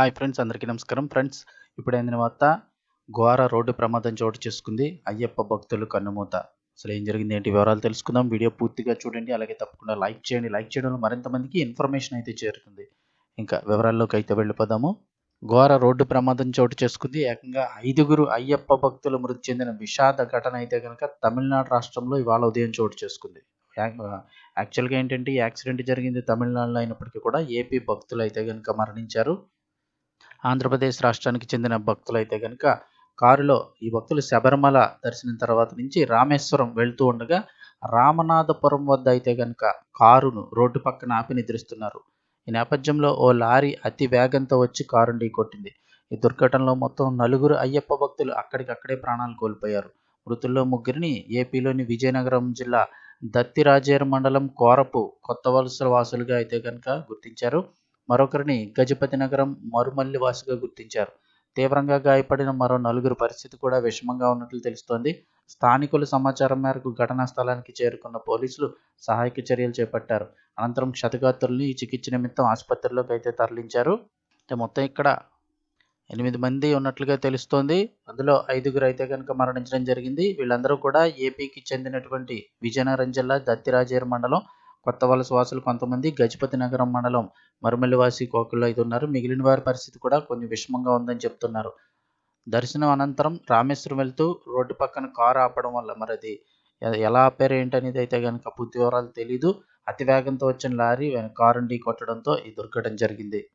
Hi friends అందరికీ నమస్కారం. Friends ఇప్పుడు అయిన తర్వాత ఘోర రోడ్డు ప్రమాదం చోటు చేసుకుంది అయ్యప్ప భక్తులు కన్నుమూత. అసలు ఏం జరిగింది ఏంటి వివరాలు తెలుసుకుందాం. వీడియో పూర్తిగా చూడండి అలాగే తప్పకుండా లైక్ చేయండి. లైక్ చేయడం మరింత మందికి ఇన్ఫర్మేషన్ అయితే చేరుతుంది. ఇంకా వివరాల్లోకి అయితే వెళ్ళిపోదాము. ఘోర రోడ్డు ప్రమాదం చోటు చేసుకుంది. ఏకంగా ఐదుగురు అయ్యప్ప భక్తులు మృతి చెందిన విషాద ఘటన అయితే కనుక తమిళనాడు రాష్ట్రంలో ఇవాళ ఉదయం చోటు చేసుకుంది. యాక్చువల్గా ఏంటంటే ఈ యాక్సిడెంట్ జరిగింది తమిళనాడులో అయినప్పటికీ కూడా ఏపీ భక్తులు అయితే కనుక మరణించారు. ఆంధ్రప్రదేశ్ రాష్ట్రానికి చెందిన భక్తులు అయితే కనుక కారులో ఈ భక్తులు శబరిమల దర్శనం తర్వాత నుంచి రామేశ్వరం వెళ్తూ ఉండగా రామనాథపురం వద్ద అయితే కనుక కారును రోడ్డు పక్కన ఆపి నిద్రిస్తున్నారు. ఈ నేపథ్యంలో ఓ లారీ అతి వేగంతో వచ్చి కారుని ఢీకొట్టింది ఈ దుర్ఘటనలో మొత్తం నలుగురు అయ్యప్ప భక్తులు అక్కడికక్కడే ప్రాణాలు కోల్పోయారు. మృతుల్లో ముగ్గురిని ఏపీలోని విజయనగరం జిల్లా దత్తిరాజేరు మండలం కోరపు కొత్త వలసల వాసులుగా అయితే కనుక గుర్తించారు. మరొకరిని గజపతి నగరం మరుమల్లివాసిగా గుర్తించారు. తీవ్రంగా గాయపడిన మరో నలుగురు పరిస్థితి కూడా విషమంగా ఉన్నట్లు తెలుస్తోంది. స్థానికుల సమాచారం మేరకు ఘటనా స్థలానికి చేరుకున్న పోలీసులు సహాయక చర్యలు చేపట్టారు. అనంతరం క్షతగాత్రుల్ని చికిత్స నిమిత్తం ఆసుపత్రిలోకి అయితే తరలించారు. మొత్తం ఇక్కడ ఎనిమిది మంది ఉన్నట్లుగా తెలుస్తోంది. అందులో ఐదుగురు అయితే కనుక మరణించడం జరిగింది. వీళ్ళందరూ కూడా ఏపీకి చెందినటువంటి విజయనగరం జిల్లా దత్తిరాజేరు మండలం కొత్త వలస వాసులు కొంతమంది గజపతి నగరం మండలం మరుమల్లివాసి కోకుల్లో అయితే ఉన్నారు. మిగిలిన వారి పరిస్థితి కూడా కొంచెం విషమంగా ఉందని చెప్తున్నారు. దర్శనం అనంతరం రామేశ్వరం వెళ్తూ రోడ్డు పక్కన కారు ఆపడం వల్ల మరి అది ఎలా ఆపారు ఏంటనేది అయితే కనుక పూర్తి వివరాలు తెలీదు. అతివేగంతో వచ్చిన లారీ వెన- కారుని కొట్టడంతో ఈ దుర్ఘటన జరిగింది.